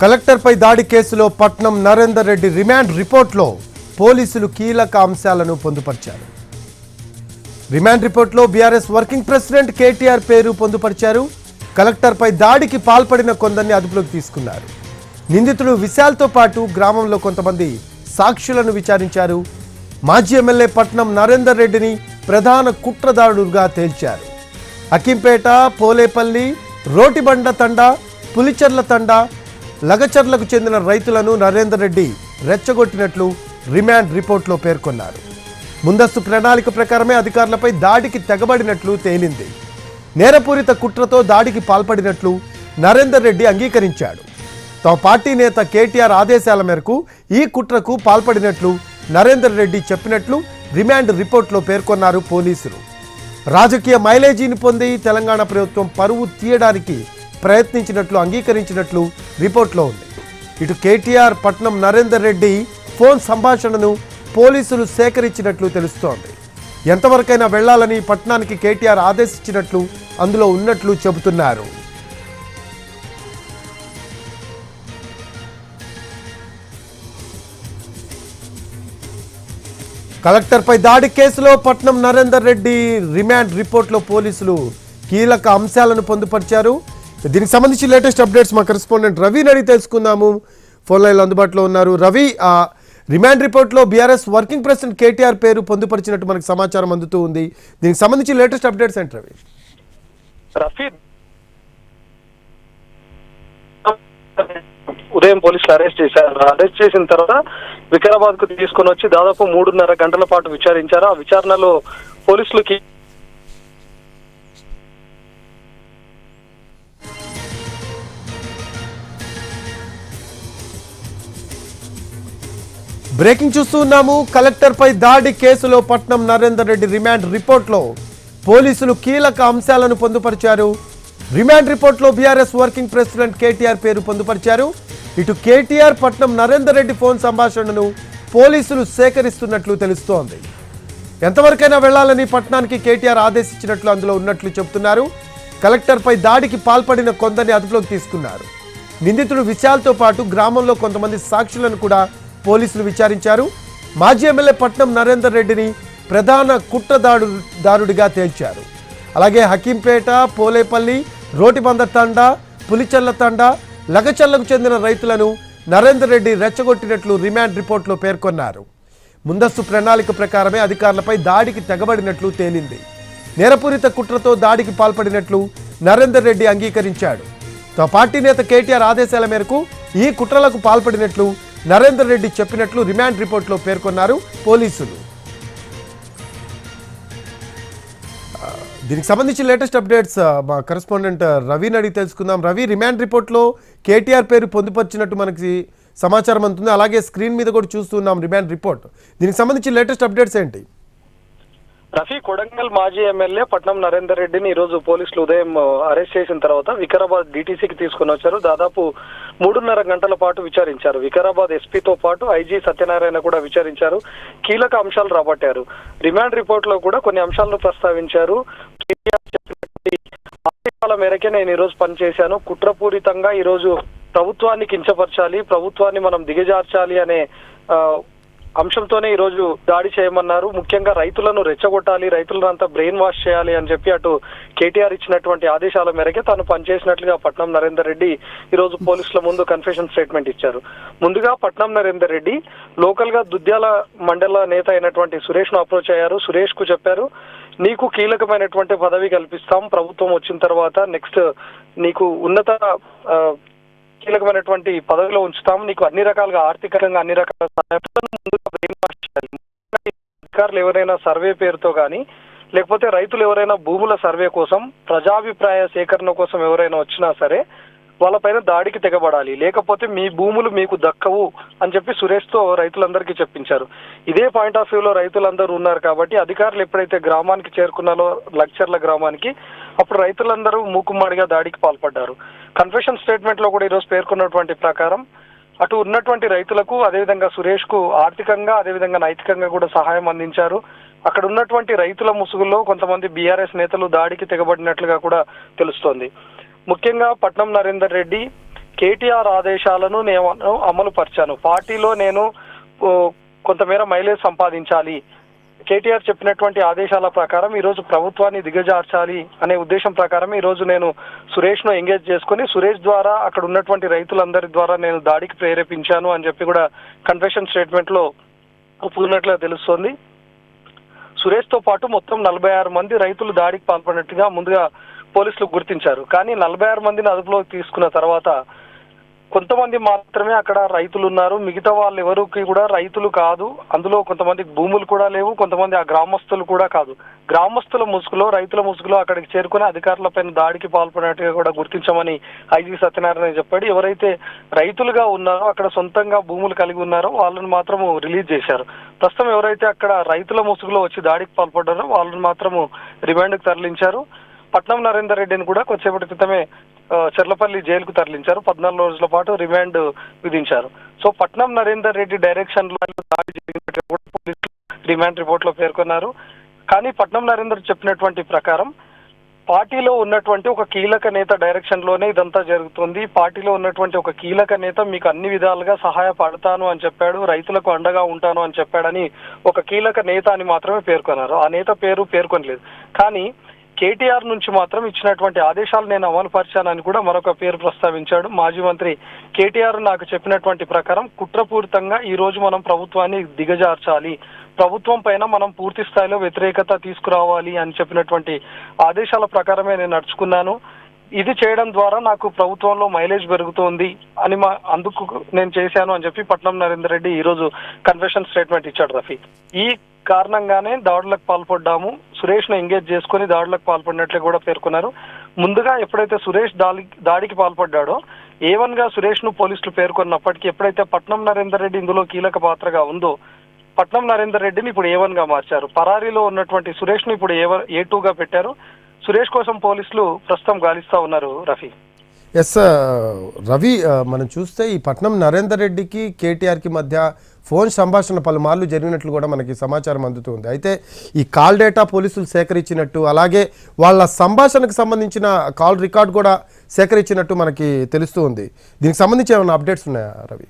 కలెక్టర్పై దాడి కేసులో పట్నం నరేందర్ రెడ్డి రిమాండ్ రిపోర్ట్లో పోలీసులు కీలక అంశాలను పొందుపరిచారు. రిమాండ్ రిపోర్ట్లో బీఆర్ఎస్ వర్కింగ్ ప్రెసిడెంట్ కేటీఆర్ పేరు పొందుపరిచారు. కలెక్టర్పై దాడికి పాల్పడిన కొందరిని అదుపులోకి తీసుకున్నారు. నిందితుడు విశాల్తో పాటు గ్రామంలో కొంతమంది సాక్షులను విచారించారు. మాజీ ఎమ్మెల్యే పట్నం నరేందర్ రెడ్డిని ప్రధాన కుట్రదారుడుగా తేల్చారు. అకింపేట పోలేపల్లి రోటిబండ తండా పులిచెర్ల తండా లగచర్లకు చెందిన రైతులను నరేందర్ రెడ్డి రెచ్చగొట్టినట్లు రిమాండ్ రిపోర్ట్లో పేర్కొన్నారు. ముందస్తు ప్రణాళిక ప్రకారమే అధికారులపై దాడికి తెగబడినట్లు తేలింది. నేరపూరిత కుట్రతో దాడికి పాల్పడినట్లు నరేందర్ రెడ్డి అంగీకరించాడు. తమ పార్టీ నేత కేటీఆర్ ఆదేశాల మేరకు ఈ కుట్రకు పాల్పడినట్లు నరేందర్ రెడ్డి చెప్పినట్లు రిమాండ్ రిపోర్ట్లో పేర్కొన్నారు పోలీసులు. రాజకీయ మైలేజీని పొంది తెలంగాణ ప్రభుత్వం పరువు తీయడానికి ప్రయత్నించినట్లు అంగీకరించినట్లు రిపోర్ట్లో ఉంది. ఇటు కేటీఆర్ పట్నం నరేందర్ రెడ్డి ఫోన్ సంభాషణను పోలీసులు సేకరించినట్లు తెలుస్తోంది. ఎంతవరకైనా వెళ్ళాలని పట్నానికి కేటీఆర్ ఆదేశించినట్లు అందులో ఉన్నట్లు చెబుతున్నారు. కలెక్టర్పై దాడి కేసులో పట్నం నరేందర్ రెడ్డి రిమాండ్ రిపోర్ట్లో పోలీసులు కీలక అంశాలను పొందుపరిచారు. దీనికి సంబంధించి లేటెస్ట్ అప్డేట్స్ మా కరెస్పాండెంట్ రవిని అడిగి తెలుసుకుందాము. ఫోన్ లైన్లో అందుబాటులో ఉన్నారు. రవి ఆ రిమాండ్ రిపోర్ట్లో బీఆర్ఎస్ వర్కింగ్ ప్రెసిడెంట్ కేటీఆర్ పేరు పొందుపరిచినట్టు మనకు సమాచారం అందుతూ ఉంది. దీనికి సంబంధించి లేటెస్ట్ అప్డేట్స్ ఏంటి రవి? ఉదయం పోలీసులు అరెస్ట్ చేశారు. అరెస్ట్ చేసిన తర్వాత వికారాబాద్కు తీసుకొని వచ్చి దాదాపు మూడున్నర గంటల పాటు విచారించారు. ఆ విచారణలో పోలీసులకి బ్రేకింగ్ చూస్తూ ఉన్నాము. కలెక్టర్పై దాడి కేసులో పట్నం నరేందర్ రెడ్డి రిమాండ్ రిపోర్ట్లో పోలీసులు కీలక అంశాలను పొందుపరిచారు. రిమాండ్ రిపోర్ట్లో బీఆర్ఎస్ వర్కింగ్ ప్రెసిడెంట్ కేటీఆర్ పేరు పొందుపరిచారు. ఇటు కేటీఆర్ పట్నం నరేందర్ రెడ్డి ఫోన్ సంభాషణను పోలీసులు సేకరిస్తున్నట్లు తెలుస్తోంది. ఎంతవరకైనా వెళ్ళాలని పట్నానికి కేటీఆర్ ఆదేశించినట్లు అందులో ఉన్నట్లు చెబుతున్నారు. కలెక్టర్పై దాడికి పాల్పడిన కొందరిని అదుపులోకి తీసుకున్నారు. నిందితుడు విశాల్తో పాటు గ్రామంలో కొంతమంది సాక్షులను కూడా పోలీసులు విచారించారు. మాజీ ఎమ్మెల్యే పట్నం నరేందర్ రెడ్డిని ప్రధాన కుట్రదాడు దారుడిగా తేల్చారు. అలాగే హకీంపేట పోలేపల్లి రోటిబంద తండా పులిచెల్ల తండా లగచల్లకు చెందిన రైతులను నరేందర్ రెడ్డి రెచ్చగొట్టినట్లు రిమాండ్ రిపోర్ట్లో పేర్కొన్నారు. ముందస్తు ప్రణాళిక ప్రకారమే అధికారులపై దాడికి తెగబడినట్లు తేలింది. నేరపూరిత కుట్రతో దాడికి పాల్పడినట్లు నరేందర్ రెడ్డి అంగీకరించాడు. తమ పార్టీ నేత కేటీఆర్ ఆదేశాల మేరకు ఈ కుట్రలకు పాల్పడినట్లు నరేందర్ రెడ్డి చెప్పినట్లు రిమాండ్ రిపోర్ట్లో పేర్కొన్నారు పోలీసులు. దీనికి సంబంధించి లేటెస్ట్ అప్డేట్స్ మా కరెస్పాండెంట్ రవిని అడిగి తెలుసుకుందాం. రవి రిమాండ్ రిపోర్ట్లో కేటీఆర్ పేరు పొందుపరిచినట్టు మనకి సమాచారం అందుతుంది. అలాగే స్క్రీన్ మీద కూడా చూస్తున్నాం రిమాండ్ రిపోర్ట్. దీనికి సంబంధించి లేటెస్ట్ అప్డేట్స్ ఏంటి? రఫీ కొడంగల్ మాజీ ఎమ్మెల్యే పట్నం నరేందర్ రెడ్డిని ఈ రోజు పోలీసులు ఉదయం అరెస్ట్ చేసిన తర్వాత వికారాబాద్ డీటీసీకి తీసుకొని వచ్చారు. దాదాపు మూడున్నర గంటల పాటు విచారించారు. వికారాబాద్ ఎస్పీతో పాటు ఐజీ సత్యనారాయణ కూడా విచారించారు. కీలక అంశాలు రాబట్టారు. రిమాండ్ రిపోర్ట్లో కూడా కొన్ని అంశాలను ప్రస్తావించారు. ఆదేశాల మేరకే నేను ఈరోజు పనిచేశాను. కుట్రపూరితంగా ఈరోజు ప్రభుత్వాన్ని కించపరచాలి ప్రభుత్వాన్ని మనం దిగజార్చాలి అనే అంశంతోనే ఈ రోజు దాడి చేయమన్నారు. ముఖ్యంగా రైతులను రెచ్చగొట్టాలి రైతులను అంతా బ్రెయిన్ వాష్ చేయాలి అని చెప్పి అటు కేటీఆర్ ఇచ్చినటువంటి ఆదేశాల మేరకే తాను పనిచేసినట్లుగా పట్నం నరేందర్ రెడ్డి ఈ రోజు పోలీసుల ముందు కన్ఫెషన్ స్టేట్మెంట్ ఇచ్చారు. ముందుగా పట్నం నరేందర్ రెడ్డి లోకల్గా దుద్యాల మండల నేత అయినటువంటి సురేష్ను అప్రోచ్ అయ్యారు. సురేష్కు చెప్పారు నీకు కీలకమైనటువంటి పదవి కల్పిస్తాం. ప్రభుత్వం వచ్చిన తర్వాత నెక్స్ట్ నీకు ఉన్నత కీలకమైనటువంటి పదవిలో ఉంచుతాం. నీకు అన్ని రకాలుగా ఆర్థికంగా అన్ని రకాల అధికారులు ఎవరైనా సర్వే పేరుతో కానీ లేకపోతే రైతులు ఎవరైనా భూముల సర్వే కోసం ప్రజాభిప్రాయ సేకరణ కోసం ఎవరైనా వచ్చినా సరే వాళ్ళపైన దాడికి తెగబడాలి. లేకపోతే మీ భూములు మీకు దక్కవు అని చెప్పి సురేష్తో రైతులందరికీ చెప్పించారు. ఇదే పాయింట్ ఆఫ్ వ్యూలో రైతులందరూ ఉన్నారు కాబట్టి అధికారులు ఎప్పుడైతే గ్రామానికి చేరుకున్నారో లక్చర్ల గ్రామానికి అప్పుడు రైతులందరూ మూకుమ్మడిగా దాడికి పాల్పడ్డారు. కన్ఫెషన్ స్టేట్మెంట్లో కూడా ఈరోజు పేర్కొన్నటువంటి ప్రకారం అటు ఉన్నటువంటి రైతులకు అదేవిధంగా సురేష్కు ఆర్థికంగా అదేవిధంగా నైతికంగా కూడా సహాయం అందించారు. అక్కడ ఉన్నటువంటి రైతుల ముసుగుల్లో కొంతమంది బీఆర్ఎస్ నేతలు దాడికి తెగబడినట్లుగా కూడా తెలుస్తోంది. ముఖ్యంగా పట్నం నరేందర్ రెడ్డి కేటీఆర్ ఆదేశాలను నేను అమలు పరిచాను పార్టీలో నేను కొంతమేర మైలేజ్ సంపాదించాలి. కేటీఆర్ చెప్పినటువంటి ఆదేశాల ప్రకారం ఈ రోజు ప్రభుత్వాన్ని దిగజార్చాలి అనే ఉద్దేశం ప్రకారం ఈ రోజు నేను సురేష్ను ఎంగేజ్ చేసుకుని సురేష్ ద్వారా అక్కడ ఉన్నటువంటి రైతులందరి ద్వారా నేను దాడికి ప్రేరేపించాను అని చెప్పి కూడా కన్ఫెషన్ స్టేట్మెంట్లో ఒప్పుకున్నట్లుగా తెలుస్తోంది. సురేష్తో పాటు మొత్తం నలభై ఆరు మంది రైతులు దాడికి పాల్పడినట్టుగా ముందుగా పోలీసులు గుర్తించారు. కానీ నలభై ఆరు మందిని అదుపులోకి తీసుకున్న తర్వాత కొంతమంది మాత్రమే అక్కడ రైతులు ఉన్నారు మిగతా వాళ్ళు ఎవరికి కూడా రైతులు కాదు. అందులో కొంతమంది భూములు కూడా లేవు. కొంతమంది ఆ గ్రామస్తులు కూడా కాదు. గ్రామస్తుల ముసుగులో రైతుల ముసుగులో అక్కడికి చేరుకుని అధికారులపైన దాడికి పాల్పడినట్టుగా కూడా గుర్తించమని ఐజీ సత్యనారాయణ చెప్పాడు. ఎవరైతే రైతులుగా ఉన్నారో అక్కడ సొంతంగా భూములు కలిగి ఉన్నారో వాళ్ళని మాత్రము రిలీజ్ చేశారు. ప్రస్తుతం ఎవరైతే అక్కడ రైతుల ముసుగులో వచ్చి దాడికి పాల్పడ్డారో వాళ్ళని మాత్రము రిమాండ్కి తరలించారు. పట్నం నరేందర్ రెడ్డిని కూడా కొద్దిసేపటి క్రితమే చెర్లపల్లి జైలుకు తరలించారు. పద్నాలుగు రోజుల పాటు రిమాండ్ విధించారు. సో పట్నం నరేందర్ రెడ్డి డైరెక్షన్లో దాడి జరిగినట్టు కూడా పోలీసులు రిమాండ్ రిపోర్ట్లో పేర్కొన్నారు. కానీ పట్నం నరేందర్ చెప్పినటువంటి ప్రకారం పార్టీలో ఉన్నటువంటి ఒక కీలక నేత డైరెక్షన్లోనే ఇదంతా జరుగుతుంది. పార్టీలో ఉన్నటువంటి ఒక కీలక నేత మీకు అన్ని విధాలుగా సహాయపడతాను అని చెప్పాడు రైతులకు అండగా ఉంటాను అని చెప్పాడని ఒక కీలక నేత అని మాత్రమే పేర్కొన్నారు. ఆ నేత పేరు పేర్కొనలేదు. కానీ కేటీఆర్ నుంచి మాత్రం ఇచ్చినటువంటి ఆదేశాలు నేను అమలుపరిచానని కూడా మరొక పేరు ప్రస్తావించాడు. మాజీ మంత్రి కేటీఆర్ నాకు చెప్పినటువంటి ప్రకారం కుట్రపూరితంగా ఈ రోజు మనం ప్రభుత్వాన్ని దిగజార్చాలి. ప్రభుత్వం పైన మనం పూర్తి స్థాయిలో వ్యతిరేకత తీసుకురావాలి అని చెప్పినటువంటి ఆదేశాల ప్రకారమే నేను నడుచుకున్నాను. ఇది చేయడం ద్వారా నాకు ప్రభుత్వంలో మైలేజ్ పెరుగుతోంది అని మా అందుకు నేను చేశాను అని చెప్పి పట్నం నరేందర్ రెడ్డి ఈ రోజు కన్ఫెషన్ స్టేట్మెంట్ ఇచ్చాడు రఫీ. ఈ కారణంగానే దాడులకు పాల్పడ్డాము. సురేష్ను ఎంగేజ్ చేసుకుని దాడులకు పాల్పడినట్లు కూడా పేర్కొన్నారు. ముందుగా ఎప్పుడైతే సురేష్ దాడి దాడికి పాల్పడ్డాడో ఏవన్గా సురేష్ను పోలీసులు పేర్కొన్నప్పటికీ ఎప్పుడైతే పట్నం నరేందర్ రెడ్డి ఇందులో కీలక పాత్రగా ఉందో పట్నం నరేందర్ రెడ్డిని ఇప్పుడు ఏ వన్గా మార్చారు. పరారీలో ఉన్నటువంటి సురేష్ను ఇప్పుడు ఏ ఏ టూగా పెట్టారు. సురేష్ కోసం పోలీసులు ప్రస్తుతం గాలిస్తా ఉన్నారు రఫీ. ఎస్ రవి మనం చూస్తే ఈ పట్నం నరేందర్ రెడ్డికి కేటీఆర్కి మధ్య ఫోన్ సంభాషణ పలుమార్లు జరిగినట్లు కూడా మనకి సమాచారం అందుతుంది. అయితే ఈ కాల్ డేటా పోలీసులు సేకరించినట్టు అలాగే వాళ్ళ సంభాషణకు సంబంధించిన కాల్ రికార్డ్ కూడా సేకరించినట్టు మనకి తెలుస్తూ ఉంది దీనికి సంబంధించి ఏమైనా అప్డేట్స్ ఉన్నాయా రవి?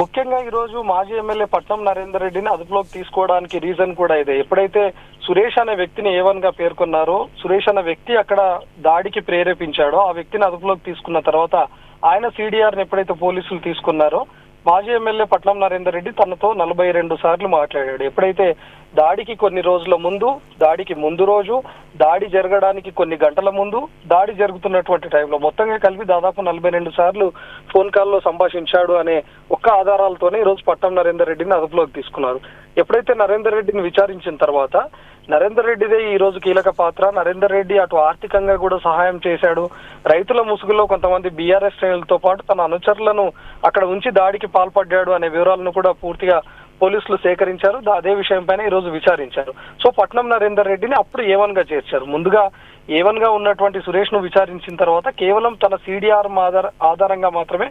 ముఖ్యంగా ఈ రోజు మాజీ ఎమ్మెల్యే పట్నం నరేందర్ రెడ్డిని అదుపులోకి తీసుకోవడానికి రీజన్ కూడా ఇదే. ఎప్పుడైతే సురేష్ అనే వ్యక్తిని ఏవన్గా పేర్కొన్నారో సురేష్ అనే వ్యక్తి అక్కడ దాడికి ప్రేరేపించాడో. ఆ వ్యక్తిని అదుపులోకి తీసుకున్న తర్వాత ఆయన సిడిఆర్ని ఎప్పుడైతే పోలీసులు తీసుకున్నారో మాజీ ఎమ్మెల్యే పట్నం నరేందర్ రెడ్డి తనతో నలభై రెండు సార్లు మాట్లాడాడు. ఎప్పుడైతే దాడికి కొన్ని రోజుల ముందు దాడికి ముందు రోజు దాడి జరగడానికి కొన్ని గంటల ముందు దాడి జరుగుతున్నటువంటి టైంలో మొత్తంగా కలిపి దాదాపు నలభై రెండు సార్లు ఫోన్ కాల్లో సంభాషించాడు అనే ఒక్క ఆధారాలతోనే ఈ రోజు పట్నం నరేందర్ రెడ్డిని అదుపులోకి తీసుకున్నారు. ఎప్పుడైతే నరేందర్ రెడ్డిని విచారించిన తర్వాత నరేందర్ రెడ్డిదే ఈ రోజు కీలక పాత్ర. నరేందర్ రెడ్డి అటు ఆర్థికంగా కూడా సహాయం చేశాడు. రైతుల ముసుగులో కొంతమంది బీఆర్ఎస్ శ్రేణులతో పాటు తన అనుచరులను అక్కడ ఉంచి దాడికి పాల్పడ్డాడు అనే వివరాలను కూడా పూర్తిగా పోలీసులు సేకరించారు. దా- అదే విషయంపైన ఈ రోజు విచారించారు. సో పట్నం నరేందర్ రెడ్డిని అప్పుడు ఏవన్గా చేర్చారు. ముందుగా ఏవన్గా ఉన్నటువంటి సురేష్ను విచారించిన తర్వాత కేవలం తన సిడిఆర్ ఆధార ఆధారంగా మాత్రమే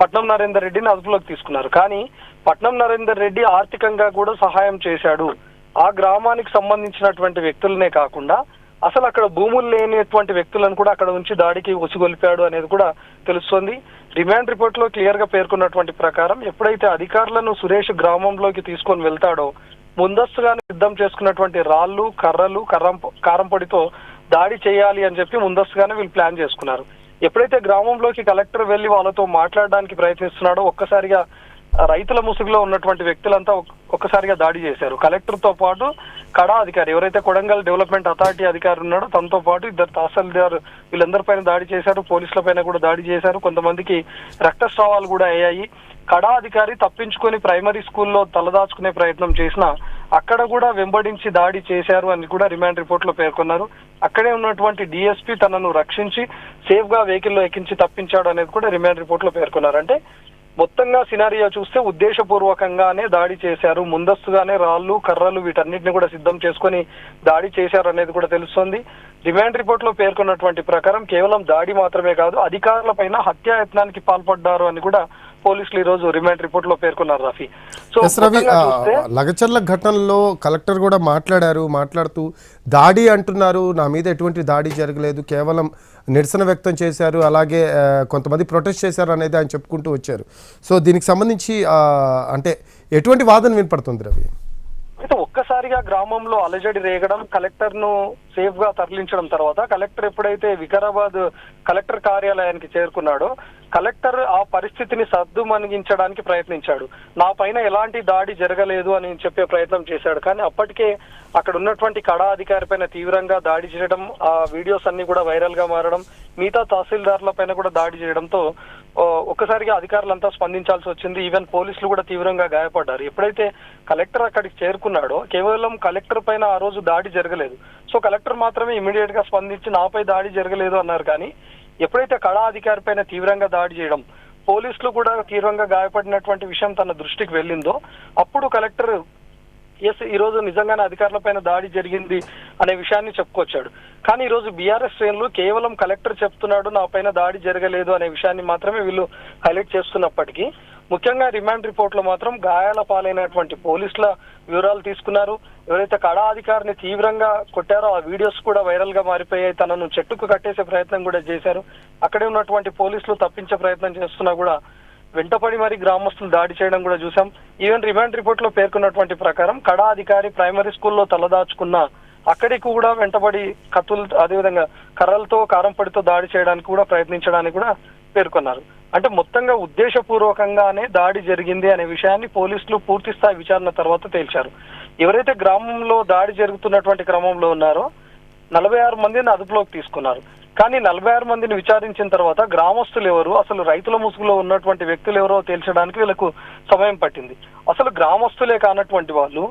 పట్నం నరేందర్ రెడ్డిని అదుపులోకి తీసుకున్నారు. కానీ పట్నం నరేందర్ రెడ్డి ఆర్థికంగా కూడా సహాయం చేశాడు. ఆ గ్రామానికి సంబంధించినటువంటి వ్యక్తులనే కాకుండా అసలు అక్కడ భూములు లేనటువంటి వ్యక్తులను కూడా అక్కడ ఉంచి దాడికి ఉసిగొలిపాడు అనేది కూడా తెలుస్తోంది. డిమాండ్ రిపోర్ట్లో క్లియర్గా పేర్కొన్నటువంటి ప్రకారం ఎప్పుడైతే అధికారులను సురేష్ గ్రామంలోకి తీసుకొని వెళ్తాడో ముందస్తుగానే సిద్ధం చేసుకున్నటువంటి రాళ్ళు కర్రలు కర్రం కారం పొడితో దాడి చేయాలి అని చెప్పి ముందస్తుగానే వీళ్ళు ప్లాన్ చేసుకున్నారు. ఎప్పుడైతే గ్రామంలోకి కలెక్టర్ వెళ్ళి వాళ్ళతో మాట్లాడడానికి ప్రయత్నిస్తున్నాడో ఒక్కసారిగా రైతుల ముసుగులో ఉన్నటువంటి వ్యక్తులంతా ఒక్కసారిగా దాడి చేశారు. కలెక్టర్తో పాటు కడా అధికారి ఎవరైతే కొడంగల్ డెవలప్మెంట్ అథారిటీ అధికారి ఉన్నాడో తనతో పాటు ఇద్దరు తహసీల్దార్ వీళ్ళందరిపైన దాడి చేశారు పోలీసుల పైన కూడా దాడి చేశారు. కొంతమందికి రక్తస్రావాలు కూడా అయ్యాయి. కడా అధికారి తప్పించుకొని ప్రైమరీ స్కూల్లో తలదాచుకునే ప్రయత్నం చేసినా అక్కడ కూడా వెంబడించి దాడి చేశారు అని కూడా రిమాండ్ రిపోర్ట్లో పేర్కొన్నారు. అక్కడే ఉన్నటువంటి డిఎస్పీ తనను రక్షించి సేఫ్గా వెహికల్లో ఎక్కించి తప్పించాడు అనేది కూడా రిమాండ్ రిపోర్ట్లో పేర్కొన్నారు. అంటే మొత్తంగా సినారియో చూస్తే ఉద్దేశపూర్వకంగానే దాడి చేశారు. ముందస్తుగానే రాళ్ళు కర్రలు వీటన్నిటిని కూడా సిద్ధం చేసుకొని దాడి చేశారు అనేది కూడా తెలుస్తోంది. రిమాండ్ రిపోర్ట్లో పేర్కొన్నటువంటి ప్రకారం కేవలం దాడి మాత్రమే కాదు అధికారుల పైన హత్యాయత్నానికి పాల్పడ్డారు అని కూడా పోలీసులు ఈ రోజు రిమాండ్ రిపోర్ట్లో పేర్కొన్నారు రఫీ. సో రవి లగచర్ల ఘటనలో కలెక్టర్ కూడా మాట్లాడారు మాట్లాడుతూ దాడి అంటున్నారు నా మీద ఎటువంటి దాడి జరగలేదు కేవలం నిరసన వ్యక్తం చేశారు. అలాగే కొంతమంది ప్రొటెస్ట్ చేశారు అనేది ఆయన చెప్పుకుంటూ వచ్చారు. సో దీనికి సంబంధించి అంటే ఎటువంటి వాదన వినపడుతుంది రవి? అయితే ఒక్కసారిగా గ్రామంలో అలజడి రేగడం కలెక్టర్ను సేఫ్గా తరలించడం తర్వాత కలెక్టర్ ఎప్పుడైతే వికారాబాద్ కలెక్టర్ కార్యాలయానికి చేరుకున్నాడో కలెక్టర్ ఆ పరిస్థితిని సర్దు మనిగించడానికి ప్రయత్నించాడు. నా పైన ఎలాంటి దాడి జరగలేదు అని చెప్పే ప్రయత్నం చేశాడు. కానీ అప్పటికే అక్కడ ఉన్నటువంటి కళా అధికారి పైన తీవ్రంగా దాడి చేయడం ఆ వీడియోస్ అన్ని కూడా వైరల్గా మారడం మిగతా తహసీల్దార్ల పైన కూడా దాడి చేయడంతో ఒక్కసారిగా అధికారులంతా స్పందించాల్సి వచ్చింది. ఈవెన్ పోలీసులు కూడా తీవ్రంగా గాయపడ్డారు. ఎప్పుడైతే కలెక్టర్ అక్కడికి చేరుకున్నాడో కేవలం కలెక్టర్ పైన ఆ రోజు దాడి జరగలేదు. సో కలెక్టర్ మాత్రమే ఇమీడియట్గా స్పందించి నాపై దాడి జరగలేదు అన్నారు. కానీ ఎప్పుడైతే కళా అధికారి పైన తీవ్రంగా దాడి చేయడం పోలీసులు కూడా తీవ్రంగా గాయపడినటువంటి విషయం తన దృష్టికి వెళ్ళిందో అప్పుడు కలెక్టర్ ఎస్ ఈ రోజు నిజంగానే అధికారుల పైన దాడి జరిగింది అనే విషయాన్ని చెప్పుకొచ్చాడు. కానీ ఈ రోజు బీఆర్ఎస్ శ్రేణులు కేవలం కలెక్టర్ చెప్తున్నాడు నా పైన దాడి జరగలేదు అనే విషయాన్ని మాత్రమే వీళ్ళు హైలైట్ చేస్తున్నప్పటికీ ముఖ్యంగా రిమాండ్ రిపోర్ట్లో మాత్రం గాయాల పాలైనటువంటి పోలీసుల వివరాలు తీసుకున్నారు. ఎవరైతే కళా అధికారిని తీవ్రంగా కొట్టారో ఆ వీడియోస్ కూడా వైరల్గా మారిపోయాయి. తనను చెట్టుకు కట్టేసే ప్రయత్నం కూడా చేశారు. అక్కడే ఉన్నటువంటి పోలీసులు తప్పించే ప్రయత్నం చేస్తున్నా కూడా వెంటపడి మరి గ్రామస్తులు దాడి చేయడం కూడా చూసాం ఈవెన్ రిమాండ్ రిపోర్ట్లో పేర్కొన్నటువంటి ప్రకారం కడా అధికారి ప్రైమరీ స్కూల్లో తలదాచుకున్న అక్కడికి కూడా వెంటబడి కత్తులు అదేవిధంగా కర్రలతో కారంపొడితో దాడి చేయడానికి కూడా ప్రయత్నించడానికి కూడా పేర్కొన్నారు. అంటే మొత్తంగా ఉద్దేశపూర్వకంగానే దాడి జరిగింది అనే విషయాన్ని పోలీసులు పూర్తి స్థాయి విచారణ తర్వాత తేల్చారు. ఎవరైతే గ్రామంలో దాడి జరుగుతున్నటువంటి క్రమంలో ఉన్నారో నలభై ఆరు మందిని అదుపులోకి తీసుకున్నారు. కానీ నలభై ఆరు మందిని విచారించిన తర్వాత గ్రామస్తులు ఎవరు అసలు రైతుల ముసుగులో ఉన్నటువంటి వ్యక్తులు ఎవరో తేల్చడానికి వీళ్ళకు సమయం పట్టింది. అసలు గ్రామస్తులే కానటువంటి వాళ్ళు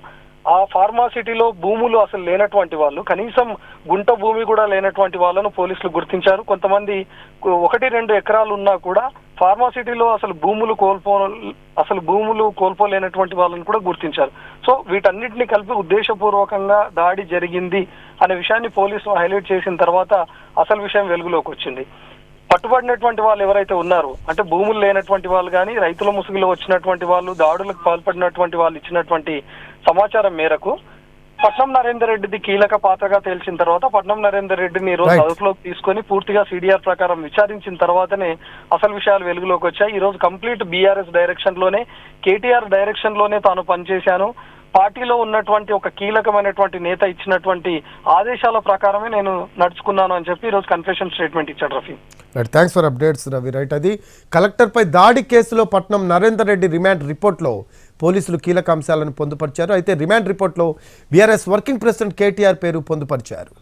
ఆ ఫార్మాసిటీలో భూములు అసలు లేనటువంటి వాళ్ళు కనీసం గుంట భూమి కూడా లేనటువంటి వాళ్ళను పోలీసులు గుర్తించారు. కొంతమంది ఒకటి రెండు ఎకరాలు ఉన్నా కూడా ఫార్మాసిటీలో అసలు భూములు కోల్పో అసలు భూములు కోల్పోలేనటువంటి వాళ్ళని కూడా గుర్తించారు. సో వీటన్నిటిని కలిపి ఉద్దేశపూర్వకంగా దాడి జరిగింది అనే విషయాన్ని పోలీసులు హైలైట్ చేసిన తర్వాత అసలు విషయం వెలుగులోకి వచ్చింది. పట్టుబడినటువంటి వాళ్ళు ఎవరైతే ఉన్నారో అంటే భూములు లేనటువంటి వాళ్ళు కానీ రైతుల ముసుగులో వచ్చినటువంటి వాళ్ళు దాడులకు పాల్పడినటువంటి వాళ్ళు ఇచ్చినటువంటి సమాచారం మేరకు పట్నం నరేందర్ రెడ్డిది కీలక పాత్రగా తేల్చిన తర్వాత పట్నం నరేందర్ రెడ్డిని ఈ రోజు. అదుపులోకి తీసుకొని పూర్తిగా సిడిఆర్ ప్రకారం విచారించిన తర్వాతనే అసలు విషయాలు వెలుగులోకి వచ్చాయి. ఈ రోజు కంప్లీట్ బీఆర్ఎస్ డైరెక్షన్లోనే కేటీఆర్ డైరెక్షన్లోనే తాను పనిచేశాను. పార్టీలో ఉన్నటువంటి ఒక కీలకమైనటువంటి నేత ఇచ్చినటువంటి ఆదేశాల ప్రకారమే నేను నడుచుకున్నాను అని చెప్పి ఈ రోజు కన్ఫెషన్ స్టేట్మెంట్ ఇచ్చాడు Rafi. Right thanks for updates Ravi right అది. కలెక్టర్పై దాడి కేసులో పట్నం నరేందర్ రెడ్డి రిమాండ్ రిపోర్ట్లో పోలీసులు కీలక అంశాలను పొందుపరిచారు. అయితే రిమాండ్ రిపోర్ట్లో బీఆర్ఎస్ వర్కింగ్ ప్రెసిడెంట్ కేటీఆర్ పేరు పొందుపరిచారు.